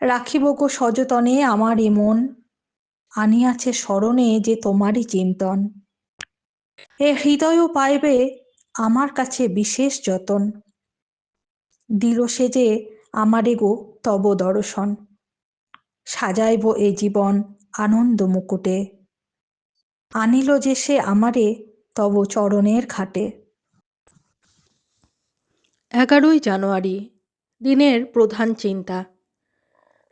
রাখিব গো সযতনে আমার এ মন। আনিয়াছে স্মরণে যে তোমারই চিন্তন। এ হৃদয়ও পাইবে আমার কাছে বিশেষ যতন। দিল সে যে আমারে গো তব দর্শন। সাজাইব এ জীবন আনন্দ মুকুটে। আনিল যে সে আমারে তব চরণের ঘাটে। এগারোই জানুয়ারি, দিনের প্রধান চিন্তা।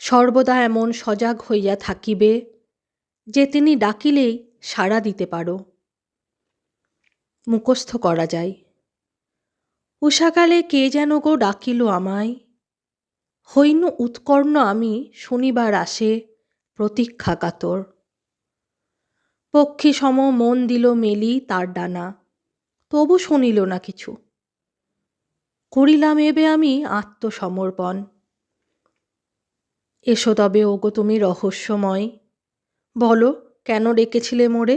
সর্বদা এমন সজাগ হইয়া থাকিবে যে তিনি ডাকিলেই সাড়া দিতে পারো। মুখস্থ করা যায়। উষাকালে কে যেন গো ডাকিল আমায়। হইনু উৎকর্ণ আমি শনিবার আসে প্রতীক্ষা কাতর পক্ষী সম মন দিল মেলি তার ডানা, তবু শুনিল না কিছু। করিলাম এবে আমি আত্মসমর্পণ। এসো তবে, ওগো তুমি রহস্যময়। বলো, কেন ডেকেছিলে মোরে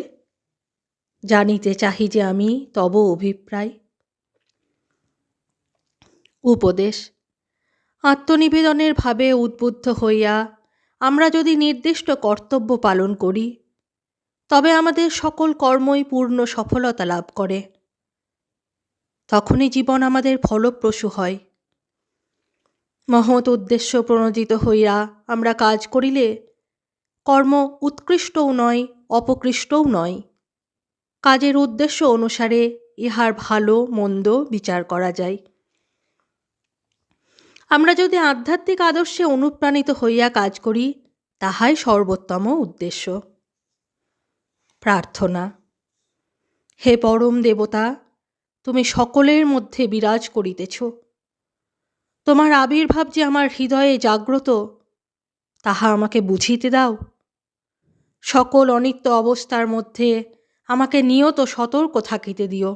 জানিতে চাহি যে আমি তব অভিপ্রায়। উপদেশ, আত্মনিবেদনের ভাবে উদ্বুদ্ধ হইয়া আমরা যদি নির্দিষ্ট কর্তব্য পালন করি, তবে আমাদের সকল কর্মই পূর্ণ সফলতা লাভ করে। তখনই জীবন আমাদের ফলপ্রসূ হয়। মহৎ উদ্দেশ্য প্রণোদিত হইয়া আমরা কাজ করিলে কর্ম উৎকৃষ্টও নয়, অপকৃষ্টও নয়। কাজের উদ্দেশ্য অনুসারে ইহার ভালো, মন্দ বিচার করা যায়। আমরা যদি আধ্যাত্মিক আদর্শে অনুপ্রাণিত হইয়া কাজ করি, তাহাই সর্বোত্তম উদ্দেশ্য। প্রার্থনা, হে পরম দেবতা, তুমি সকলের মধ্যে বিরাজ করিতেছ। তোমার আবির্ভাব যে আমার হৃদয়ে জাগ্রত, তাহা আমাকে বুঝিতে দাও। সকল অনিত্য অবস্থার মধ্যে আমাকে নিয়ত সতর্ক থাকিতে দিও।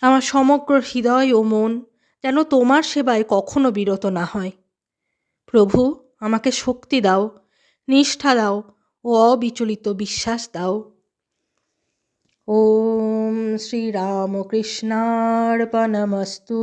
আমার সমগ্র হৃদয় ও মন যেন তোমার সেবায় কখনো বিরত না হয়। প্রভু, আমাকে শক্তি দাও, নিষ্ঠা দাও ও অবিচলিত বিশ্বাস দাও। ওম শ্রীরামকৃষ্ণার্পণমস্তু।